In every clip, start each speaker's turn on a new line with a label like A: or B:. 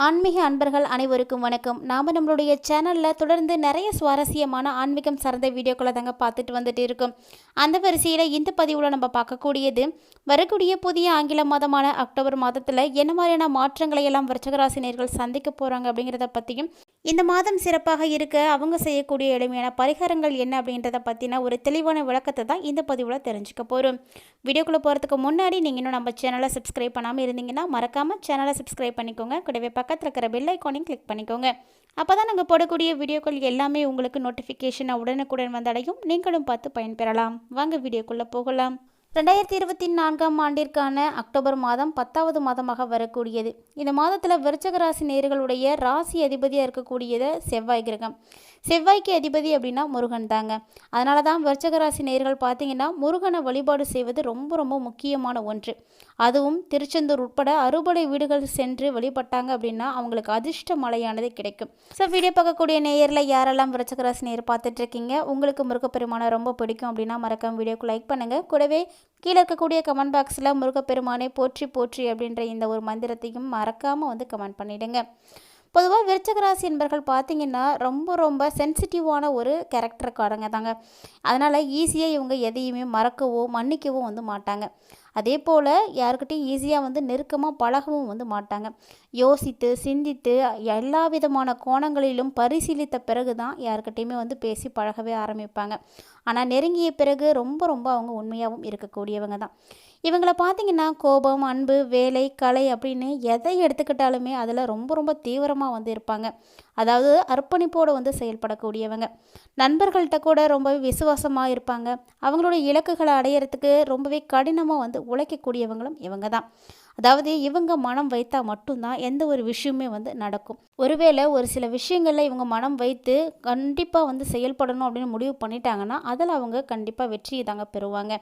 A: ஆன்மீக அன்பர்கள் அனைவருக்கும் வணக்கம். நாம் நம்மளுடைய சேனலில் தொடர்ந்து நிறைய சுவாரஸ்யமான ஆன்மீகம் சார்ந்த வீடியோக்களை தாங்க பார்த்துட்டு வந்துட்டு இருக்கோம். அந்த வரிசையில் இந்த பதிவில் நம்ம பார்க்கக்கூடியது வரக்கூடிய புதிய ஆங்கில மாதமான அக்டோபர் மாதத்தில் என்ன மாதிரியான மாற்றங்களை எல்லாம் விருச்சகராசினியர்கள் சந்திக்க போகிறாங்க அப்படிங்கிறத பற்றியும் இந்த மாதம் சிறப்பாக இருக்க அவங்க செய்யக்கூடிய எளிமையான பரிகாரங்கள் என்ன அப்படின்றத பற்றின ஒரு தெளிவான விளக்கத்தை தான் இந்த பதிவில் தெரிஞ்சுக்க போகிறோம் வீடியோக்குள்ளே போகிறதுக்கு முன்னாடி நீங்கள் இன்னும் நம்ம சேனலை சப்ஸ்கிரைப் பண்ணாமல் இருந்தீங்கன்னா மறக்காமல் சேனலை சப்ஸ்கிரைப் பண்ணிக்கோங்க. கூடவே பக்கத்தில் இருக்கிற பெல் ஐக்கானையும் கிளிக் பண்ணிக்கோங்க. அப்போ தான் நாங்கள் போடக்கூடிய வீடியோக்கள் எல்லாமே உங்களுக்கு நோட்டிஃபிகேஷனாக உடனுக்குடன் வந்தடையும் நீங்களும் பார்த்து பயன்பெறலாம் வாங்க வீடியோக்குள்ளே போகலாம். ரெண்டாயிரத்தி இருபத்தி நான்காம் ஆண்டிற்கான அக்டோபர் மாதம் பத்தாவது மாதமாக வரக்கூடியது. இந்த மாதத்தில் விருச்சக ராசி நேர்களுடைய ராசி அதிபதியாக இருக்கக்கூடியது செவ்வாய் கிரகம். செவ்வாய்க்கு அதிபதி அப்படின்னா முருகன் தாங்க. அதனால தான் விருச்சக ராசி நேர்கள் பார்த்தீங்கன்னா முருகனை வழிபாடு செய்வது ரொம்ப ரொம்ப முக்கியமான ஒன்று. அதுவும் திருச்செந்தூர் உட்பட அறுபடை வீடுகள் சென்று வழிபட்டாங்க அப்படின்னா அவங்களுக்கு அதிர்ஷ்ட மழையானது கிடைக்கும். ஸோ வீடியோ பார்க்கக்கூடிய நேயரில் யாரெல்லாம் விருச்சக ராசி நேர் பார்த்துட்டு இருக்கீங்க? உங்களுக்கு முருகப்பெருமானை ரொம்ப பிடிக்கும் அப்படின்னா மறக்காம வீடியோக்கு லைக் பண்ணுங்கள் கூடவே கீழே இருக்கக்கூடிய கமெண்ட் பாக்ஸில் முருகப்பெருமானை போற்றி போற்றி அப்படின்ற இந்த ஒரு மந்திரத்தையும் மறக்காமல் வந்து கமெண்ட் பண்ணிவிடுங்க பொதுவாக விருச்சகராசி என்பர்கள் பார்த்தீங்கன்னா ரொம்ப ரொம்ப சென்சிட்டிவான ஒரு கேரக்டருக்காரங்க தாங்க. அதனால் ஈஸியாக இவங்க எதையுமே மறக்கவோ மன்னிக்கவோ வந்து மாட்டாங்க. அதே போல் யாருக்கிட்டையும் ஈஸியாக வந்து நெருக்கமாக பழகவும் வந்து மாட்டாங்க. யோசித்து சிந்தித்து எல்லா விதமான கோணங்களிலும் பரிசீலித்த பிறகு தான் யாருக்கிட்டையுமே வந்து பேசி பழகவே ஆரம்பிப்பாங்க. ஆனால் நெருங்கிய பிறகு ரொம்ப ரொம்ப அவங்க உண்மையாகவும் இருக்கக்கூடியவங்க தான். இவங்களை பார்த்தீங்கன்னா கோபம் அன்பு வேலை கலை அப்படின்னு எதை எடுத்துக்கிட்டாலுமே அதில் ரொம்ப ரொம்ப தீவிரமாக வந்து இருப்பாங்க. அதாவது அர்ப்பணிப்போடு வந்து செயல்படக்கூடியவங்க. நண்பர்கள்ட்ட கூட ரொம்பவே விசுவாசமாக இருப்பாங்க. அவங்களோட இலக்குகளை அடையிறதுக்கு ரொம்பவே கடினமாக வந்து உழைக்கக்கூடியவங்களும் இவங்க தான். அதாவது இவங்க மனம் வைத்தா மட்டும்தான் எந்த ஒரு விஷயமே வந்து நடக்கும். ஒருவேளை ஒரு சில விஷயங்களில் இவங்க மனம் வைத்து கண்டிப்பாக வந்து செயல்படணும் அப்படின்னு முடிவு பண்ணிட்டாங்கன்னா அதில் அவங்க கண்டிப்பாக வெற்றியை தாங்க பெறுவாங்க.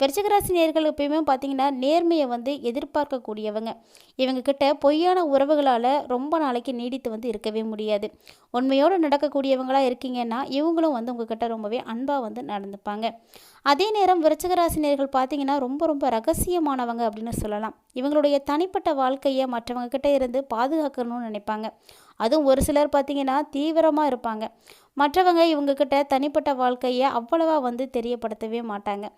A: விருச்சிகராசி நேர்கள் எப்பயுமே பார்த்தீங்கன்னா நேர்மையை வந்து எதிர்பார்க்கக்கூடியவங்க. இவங்க கிட்ட பொய்யான உறவுகளால் ரொம்ப நாளைக்கு நீடித்து வந்து இருக்கவே முடியாது. உண்மையோடு நடக்கக்கூடியவங்களாக இருக்கீங்கன்னா இவங்களும் வந்து உங்ககிட்ட ரொம்பவே அன்பாக வந்து நடந்துப்பாங்க. அதே நேரம் விருச்சகராசினியர்கள் பார்த்தீங்கன்னா ரொம்ப ரொம்ப ரகசியமானவங்க அப்படின்னு சொல்லலாம். இவங்களுடைய தனிப்பட்ட வாழ்க்கையை மற்றவங்க கிட்ட இருந்து பாதுகாக்கணும்னு நினைப்பாங்க. அதுவும் ஒரு சிலர் பார்த்தீங்கன்னா தீவிரமாக இருப்பாங்க. மற்றவங்க இவங்கக்கிட்ட தனிப்பட்ட வாழ்க்கையை அவ்வளவா வந்து தெரியப்படுத்தவே மாட்டாங்க.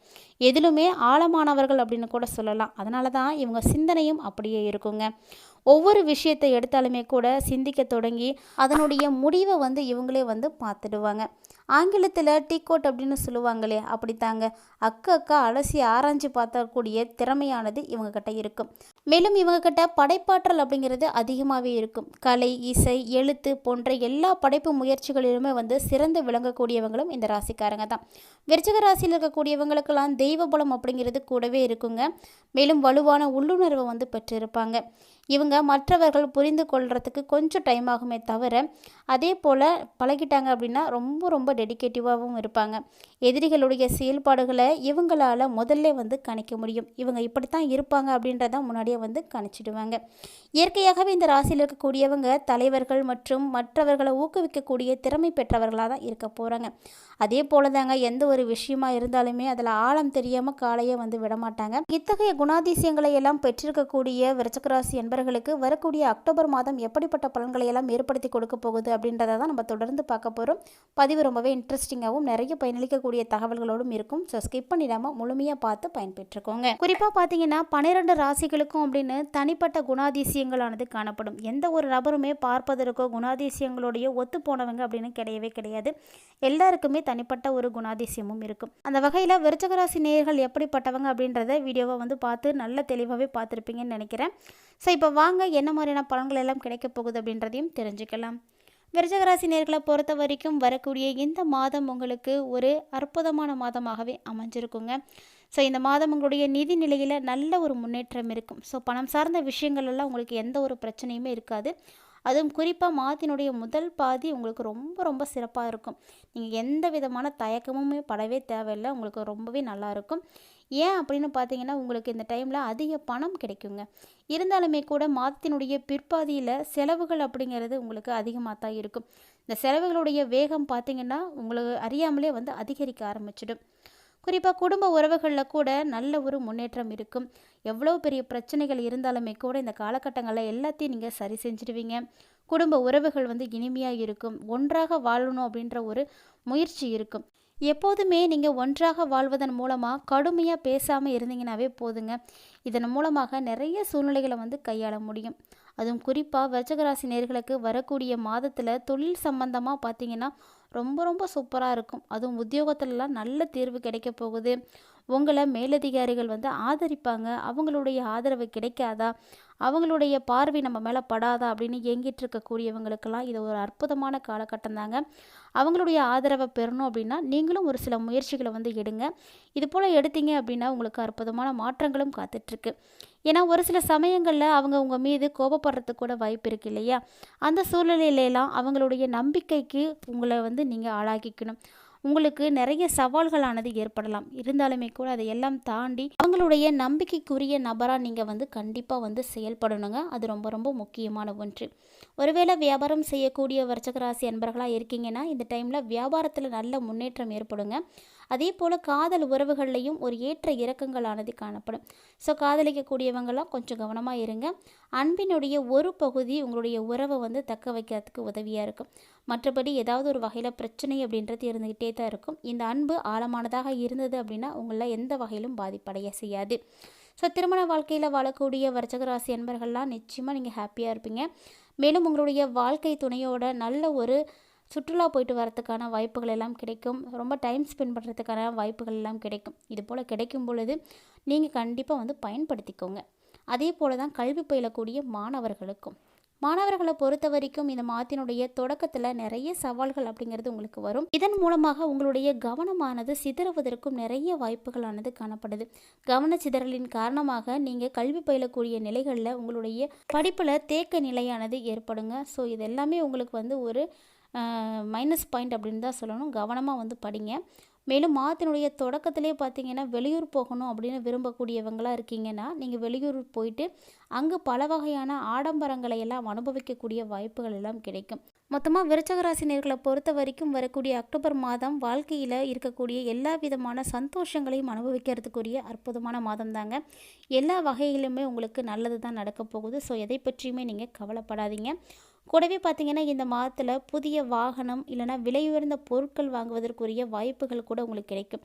A: எதிலுமே ஆழமானவர்கள் அப்படின்னு கூட சொல்லலாம். அதனால தான் இவங்க சிந்தனையும் அப்படியே இருக்குங்க. ஒவ்வொரு விஷயத்தை எடுத்தாலுமே கூட சிந்திக்க தொடங்கி அதனுடைய முடிவை வந்து இவங்களே வந்து பார்த்துடுவாங்க. ஆங்கிலத்தில் டீகோட் அப்படின்னு சொல்லுவாங்களே அப்படித்தாங்க. அக்கா அக்கா அலசி ஆராய்ஞ்சு பார்த்தக்கூடிய திறமையானது இவங்கக்கிட்ட இருக்கும். மேலும் இவங்கக்கிட்ட படைப்பாற்றல் அப்படிங்கிறது அதிகமாகவே இருக்கும். கலை இசை எழுத்து போன்ற எல்லா படைப்பு முயற்சிகளிலுமே வந்து சிறந்து விளங்கக்கூடியவங்களும் இந்த ராசிக்காரங்க தான். விருச்சக ராசியில் இருக்கக்கூடியவங்களுக்கெல்லாம் தெய்வ பலம் அப்படிங்கிறது கூடவே இருக்குங்க. மேலும் வலுவான உள்ளுணர்வை வந்து பெற்றிருப்பாங்க. இவங்க மற்றவர்கள் புரிந்து கொள்கிறதுக்கு கொஞ்சம் டைம் ஆகுமே தவிர அதே போல் பழகிட்டாங்க அப்படின்னா ரொம்ப ரொம்ப டெடிக்கேட்டிவாகவும் இருப்பாங்க. எதிரிகளுடைய செயல்பாடுகளை இவங்களால் முதல்ல வந்து கணிக்க முடியும். இவங்க இப்படித்தான் இருப்பாங்க அப்படின்றத முன்னாடியே வந்து கணிச்சிடுவாங்க. இயற்கையாகவே இந்த ராசியில் இருக்கக்கூடியவங்க தலைவர்கள் மற்றும் மற்றவர்களை ஊக்குவிக்கக்கூடிய திறமை பெற்றவர்களாக தான் இருக்க போகிறாங்க அதே போல தாங்க எந்த ஒரு விஷயமா இருந்தாலுமே அதில் ஆழம் தெரியாமல் காலையே வந்து விடமாட்டாங்க. இத்தகைய குணாதிசயங்களை எல்லாம் பெற்றிருக்கக்கூடிய விருச்சகராசி என்பர்களுக்கு வரக்கூடிய அக்டோபர் மாதம் எப்படிப்பட்ட பலன்களை எல்லாம் ஏற்படுத்தி கொடுக்க போகுது அப்படின்றத தான் நம்ம தொடர்ந்து பார்க்க போகிறோம் பதிவு ரொம்பவே இன்ட்ரெஸ்டிங்காகவும் நிறைய பயனளிக்கக்கூடிய தகவல்களோடும் இருக்கும். ஸோ ஸ்கிப் பண்ணிடாமல் முழுமையாக பார்த்து பயன்பெற்றுக்கோங்க. குறிப்பாக பார்த்தீங்கன்னா பன்னிரெண்டு ராசிகளுக்கும் அப்படின்னு தனிப்பட்ட குணாதிசயங்களானது காணப்படும். எந்த ஒரு நபருமே பார்ப்பதற்கோ குணாதிசயங்களுடைய ஒத்து போனவங்க அப்படின்னு கிடையவே கிடையாது. எல்லாருக்குமே தனிப்பட்ட ஒரு குணாதிசயமும் இருக்கும். அந்த வகையில் விருச்சகராசி நேயர்கள் எப்படிப்பட்டவங்க அப்படின்றத வீடியோவை வந்து பார்த்து நல்ல தெளிவாகவே பார்த்துருப்பீங்கன்னு நினைக்கிறேன். ஸோ இப்போ வாங்க என்ன மாதிரியான பலன்கள் எல்லாம் கிடைக்க போகுது அப்படின்றதையும் தெரிஞ்சுக்கலாம். விரஜகராசி நேர்களை பொறுத்த வரைக்கும் வரக்கூடிய இந்த மாதம் உங்களுக்கு ஒரு அற்புதமான மாதமாகவே அமைஞ்சிருக்குங்க. ஸோ இந்த மாதம் உங்களுடைய நிதி நிலையில் நல்ல ஒரு முன்னேற்றம் இருக்கும். ஸோ பணம் சார்ந்த விஷயங்கள் எல்லாம் உங்களுக்கு எந்த ஒரு பிரச்சனையுமே இருக்காது. அதுவும் குறிப்பாக மாதத்தினுடைய முதல் பாதி உங்களுக்கு ரொம்ப ரொம்ப சிறப்பாக இருக்கும். நீங்கள் எந்த விதமான தயக்கமுமே படவே தேவையில்லை. உங்களுக்கு ரொம்பவே நல்லாயிருக்கும் ஏன் அப்படின்னு பார்த்தீங்கன்னா உங்களுக்கு இந்த டைமில் அதிக பணம் கிடைக்குங்க. இருந்தாலுமே கூட மாதத்தினுடைய பிற்பாதியில் செலவுகள் அப்படிங்கிறது உங்களுக்கு அதிகமாக தான் இருக்கும். இந்த செலவுகளுடைய வேகம் பார்த்தீங்கன்னா உங்களுக்கு அறியாமலே வந்து அதிகரிக்க ஆரம்பிச்சிடும். குறிப்பாக குடும்ப உறவுகளில் கூட நல்ல ஒரு முன்னேற்றம் இருக்கும். எவ்வளோ பெரிய பிரச்சனைகள் இருந்தாலுமே கூட இந்த காலகட்டங்களில் எல்லாத்தையும் நீங்கள் சரி செஞ்சிடுவீங்க குடும்ப உறவுகள் வந்து இனிமையாக இருக்கும். ஒன்றாக வாழணும் அப்படின்ற ஒரு முயற்சி இருக்கும். எப்போதுமே நீங்கள் ஒன்றாக வாழ்வதன் மூலமாக கடுமையாக பேசாமல் இருந்தீங்கனாவே போதுங்க. இதன் மூலமாக நிறைய சூழ்நிலைகளை வந்து கையாள முடியும். அதுவும் குறிப்பாக விருச்சகராசி நேர்களுக்கு வரக்கூடிய மாதத்தில் தொழில் சம்பந்தமாக பார்த்தீங்கன்னா ரொம்ப ரொம்ப சூப்பராக இருக்கும். அதுவும் உத்தியோகத்திலலாம் நல்ல தீர்வு கிடைக்க போகுது. உங்களை மேலதிகாரிகள் வந்து ஆதரிப்பாங்க. அவங்களுடைய ஆதரவு கிடைக்காதா? அவங்களுடைய பார்வை நம்ம மேலே படாதா? அப்படின்னு ஏங்கிட்டு இருக்கக்கூடியவங்களுக்கெல்லாம் இது ஒரு அற்புதமான காலகட்டம் தாங்க. அவங்களுடைய ஆதரவை பெறணும் அப்படின்னா நீங்களும் ஒரு சில முயற்சிகளை வந்து எடுங்க. இது போல் எடுத்தீங்க அப்படின்னா உங்களுக்கு அற்புதமான மாற்றங்களும் காத்துட்ருக்கு ஏன்னா ஒரு சில சமயங்களில் அவங்க உங்கள் மீது கோபப்படுறதுக்கு கூட வாய்ப்பு இருக்கு இல்லையா? அந்த சூழ்நிலையிலலாம் அவங்களுடைய நம்பிக்கைக்கு உங்களை வந்து நீங்கள் ஆளாக்கிக்கணும். உங்களுக்கு நிறைய சவால்களானது ஏற்படலாம். இருந்தாலுமே கூட அதை எல்லாம் தாண்டி அவங்களுடைய நம்பிக்கைக்குரிய நபராக நீங்கள் வந்து கண்டிப்பாக வந்து செயல்படணுங்க. அது ரொம்ப ரொம்ப முக்கியமான ஒன்று. ஒருவேளை வியாபாரம் செய்யக்கூடிய வர்ச்சகராசி அன்பர்களாக இருக்கீங்கன்னா இந்த டைமில் வியாபாரத்தில் நல்ல முன்னேற்றம் ஏற்படுங்க. அதே போல் காதல் உறவுகள்லையும் ஒரு ஏற்ற இறக்கங்களானது காணப்படும். ஸோ காதலிக்கக்கூடியவங்களாம் கொஞ்சம் கவனமாக இருங்க. அன்பினுடைய ஒரு பகுதி உங்களுடைய உறவை வந்து தக்க வைக்கிறதுக்கு உதவியாக இருக்கும். மற்றபடி ஏதாவது ஒரு வகையில் பிரச்சனை அப்படின்றது இருந்துக்கிட்டே தான் இருக்கும். இந்த அன்பு ஆழமானதாக இருந்தது அப்படின்னா உங்களை எந்த வகையிலும் பாதிப்படைய செய்யாது. ஸோ திருமண வாழ்க்கையில் வாழக்கூடிய வர்ச்சகராசி அன்பர்கள்லாம் நிச்சயமாக நீங்கள் ஹாப்பியாக இருப்பீங்க. மேலும் உங்களுடைய வாழ்க்கை துணையோட நல்ல ஒரு சுற்றுலா போயிட்டு வரத்துக்கான வாய்ப்புகள் எல்லாம் கிடைக்கும். ரொம்ப டைம் ஸ்பெண்ட் பண்ணுறதுக்கான வாய்ப்புகள் எல்லாம் கிடைக்கும். இது போல் கிடைக்கும் பொழுது நீங்கள் கண்டிப்பாக வந்து பயன்படுத்திக்கோங்க. அதே போல் தான் கல்வி பயிலக்கூடிய மாணவர்களுக்கும். மாணவர்களை பொறுத்த வரைக்கும் இந்த மாதத்தினுடைய தொடக்கத்தில் நிறைய சவால்கள் அப்படிங்கிறது உங்களுக்கு வரும். இதன் மூலமாக உங்களுடைய கவனமானது சிதறுவதற்கும் நிறைய வாய்ப்புகளானது காணப்படுது. கவன சிதறலின் காரணமாக நீங்கள் கல்வி பயிலக்கூடிய நிலைகளில் உங்களுடைய படிப்பில் தேக்க நிலையானது ஏற்படுங்க. ஸோ இது எல்லாமே உங்களுக்கு வந்து ஒரு மைனஸ் பாயிண்ட் அப்படின்னு தான் சொல்லணும். கவனமாக வந்து படிங்க. மேலும் மாதத்தினுடைய தொடக்கத்திலே பார்த்தீங்கன்னா வெளியூர் போகணும் அப்படின்னு விரும்பக்கூடியவங்களாக இருக்கீங்கன்னா நீங்கள் வெளியூர் போயிட்டு அங்கே பல வகையான ஆடம்பரங்களை எல்லாம் அனுபவிக்கக்கூடிய வாய்ப்புகள் எல்லாம் கிடைக்கும். மொத்தமாக விருச்சகராசினியர்களை பொறுத்த வரைக்கும் வரக்கூடிய அக்டோபர் மாதம் வாழ்க்கையில் இருக்கக்கூடிய எல்லா விதமான சந்தோஷங்களையும் அனுபவிக்கிறதுக்குரிய அற்புதமான மாதம் தாங்க எல்லா வகையிலுமே உங்களுக்கு நல்லது தான் நடக்க போகுது. ஸோ எதை பற்றியுமே நீங்கள் கவலைப்படாதீங்க. கூடவே பார்த்தீங்கன்னா இந்த மாதத்தில் புதிய வாகனம் இல்லைனா விலை உயர்ந்த பொருட்கள் வாங்குவதற்குரிய வாய்ப்புகள் கூட உங்களுக்கு கிடைக்கும்.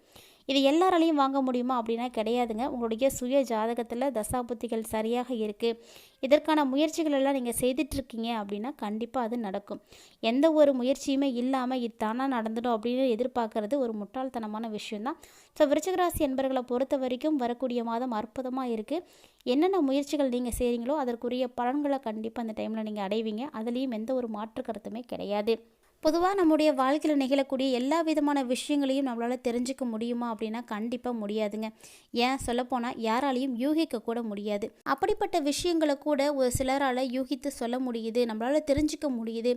A: இது எல்லாராலையும் வாங்க முடியுமா அப்படின்னா கிடையாதுங்க. உங்களுடைய சுய ஜாதகத்தில் தசாபுத்திகள் சரியாக இருக்குது இதற்கான முயற்சிகள் எல்லாம் நீங்கள் செய்துட்ருக்கீங்க அப்படின்னா கண்டிப்பாக அது நடக்கும். எந்த ஒரு முயற்சியுமே இல்லாமல் இது தானாக நடந்துடும் அப்படின்னு எதிர்பார்க்கறது ஒரு முட்டாள்தனமான விஷயம்தான். ஸோ விருச்சகராசி என்பர்களை பொறுத்த வரைக்கும் வரக்கூடிய மாதம் அற்புதமாக இருக்குது என்னென்ன முயற்சிகள் நீங்கள் செய்கிறீங்களோ அதற்குரிய பலன்களை கண்டிப்பாக அந்த டைமில் நீங்கள் அடைவீங்க. அதுலேயும் எந்த ஒரு மாற்று கருத்துமே கிடையாது. பொதுவாக நம்முடைய வாழ்க்கையில் நிகழக்கூடிய எல்லா விதமான விஷயங்களையும் நம்மளால் தெரிஞ்சுக்க முடியுமா அப்படின்னா கண்டிப்பாக முடியாதுங்க. ஏன் சொல்லப்போனால் யாராலையும் யூகிக்க கூட முடியாது. அப்படிப்பட்ட விஷயங்களை கூட ஒரு சிலரால் யூகித்து சொல்ல முடியுது நம்மளால் தெரிஞ்சுக்க முடியுது.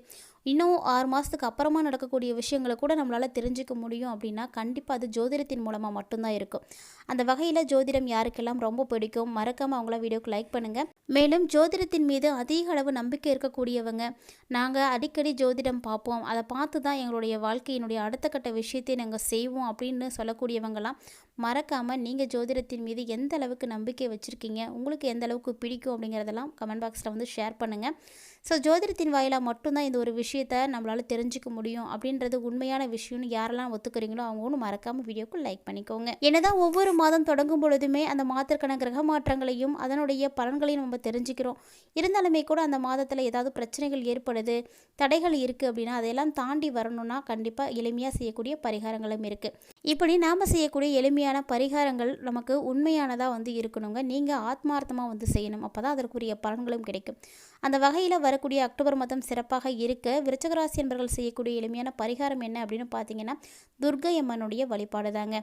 A: இன்னும் ஆறு மாதத்துக்கு அப்புறமா நடக்கக்கூடிய விஷயங்களை கூட நம்மளால் தெரிஞ்சுக்க முடியும் அப்படின்னா கண்டிப்பாக அது ஜோதிடத்தின் மூலமாக மட்டும்தான் இருக்கும். அந்த வகையில் ஜோதிடம் யாருக்கெல்லாம் ரொம்ப பிடிக்கும் மறக்காமல் அவங்கள வீடியோக்கு லைக் பண்ணுங்கள் மேலும் ஜோதிடத்தின் மீது அதிக அளவு நம்பிக்கை இருக்கக்கூடியவங்க நாங்கள் அடிக்கடி ஜோதிடம் பார்ப்போம். அதை பார்த்து தான் எங்களுடைய வாழ்க்கையினுடைய அடுத்த கட்ட விஷயத்தை நாங்கள் செய்வோம் அப்படின்னு சொல்லக்கூடியவங்களாம் மறக்காமல் நீங்கள் ஜோதிடத்தின் மீது எந்த அளவுக்கு நம்பிக்கை வச்சுருக்கீங்க உங்களுக்கு எந்த அளவுக்கு பிடிக்கும் அப்படிங்கிறதெல்லாம் கமெண்ட் பாக்ஸில் வந்து ஷேர் பண்ணுங்கள் ஸோ ஜோதிடத்தின் வாயிலாக மட்டும்தான் இந்த ஒரு விஷயத்தை நம்மளால் தெரிஞ்சுக்க முடியும். அப்படின்றது உண்மையான விஷயம்னு யாரெல்லாம் ஒத்துக்கிறீங்களோ அவங்க ஒன்றும் மறக்காமல் வீடியோக்கு லைக் பண்ணிக்கோங்க. என்னதான் ஒவ்வொரு மாதம் தொடங்கும் பொழுதுமே அந்த மாதத்திற்கான கிரக மாற்றங்களையும் அதனுடைய பலன்களையும் நம்ம தெரிஞ்சுக்கிறோம். இருந்தாலுமே கூட அந்த மாதத்தில் ஏதாவது பிரச்சனைகள் ஏற்படுது தடைகள் இருக்குது அப்படின்னா அதையெல்லாம் தாண்டி வரணும்னா கண்டிப்பாக எளிமையாக செய்யக்கூடிய பரிகாரங்களும் இருக்குது இப்படி நாம் செய்யக்கூடிய எளிமையான பரிகாரங்கள் நமக்கு உண்மையானதாக வந்து இருக்கணுங்க. நீங்கள் ஆத்மார்த்தமாக வந்து செய்யணும். அப்போ தான் அதற்குரிய பலன்களும் கிடைக்கும். அந்த வகையில் வரக்கூடிய அக்டோபர் மாதம் சிறப்பாக இருக்க விருச்சகராசி என்பர்கள் செய்யக்கூடிய எளிமையான பரிகாரம் என்ன அப்படின்னு பார்த்தீங்கன்னா துர்கை அம்மனுடைய வழிபாடு தாங்க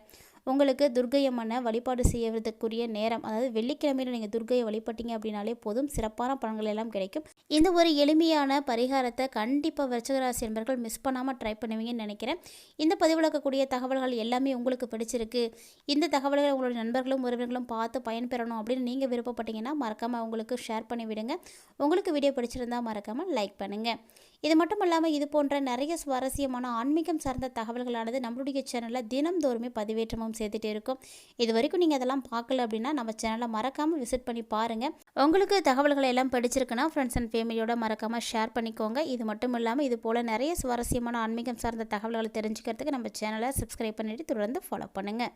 A: உங்களுக்கு துர்கை அம்மனை வழிபாடு செய்வதற்குரிய நேரம் அதாவது வெள்ளிக்கிழமையில் நீங்கள் துர்கையை வழிபட்டீங்க அப்படின்னாலே போதும். சிறப்பான பலன்கள் எல்லாம் கிடைக்கும். இந்த ஒரு எளிமையான பரிகாரத்தை கண்டிப்பாக விருச்சகராசி என்பர்கள் மிஸ் பண்ணாமல் ட்ரை பண்ணுவீங்கன்னு நினைக்கிறேன். இந்த பதிவிலக்கக்கூடிய தகவல்கள் எல்லாமே உங்களுக்கு பிடிச்சிருக்கு. இந்த தகவல்களை உங்களுடைய நண்பர்களும் உறவினர்களும் பார்த்து பயன்பெறணும் அப்படின்னு நீங்கள் விருப்பப்பட்டீங்கன்னா மறக்காமல் அவங்களுக்கு ஷேர் பண்ணி விடுங்க உங்களுக்கு வீடியோ பிடிச்சிருந்தா மறக்காமல் லைக் பண்ணுங்கள் இது மட்டும் இல்லாமல் இது போன்ற நிறைய சுவாரஸ்யமான ஆன்மீகம் சார்ந்த தகவல்களானது நம்மளுடைய சேனலில் தினம்தோறுமே பதிவேற்றமும் சேர்த்துட்டே இருக்கும். இது வரைக்கும் நீங்கள் அதெல்லாம் பார்க்கல அப்படின்னா நம்ம சேனலை மறக்காமல் விசிட் பண்ணி பாருங்கள் உங்களுக்கு தகவல்களை எல்லாம் படிச்சிருக்குன்னா ஃப்ரெண்ட்ஸ் அண்ட் ஃபேமிலியோட மறக்காமல் ஷேர் பண்ணிக்கோங்க. இது மட்டும் இல்லாமல் இது போல் நிறைய சுவாரஸ்யமான ஆன்மீகம் சார்ந்த தகவல்களை தெரிஞ்சுக்கிறதுக்கு நம்ம சேனலை சப்ஸ்கிரைப் பண்ணிவிட்டு தொடர்ந்து ஃபாலோ பண்ணுங்கள்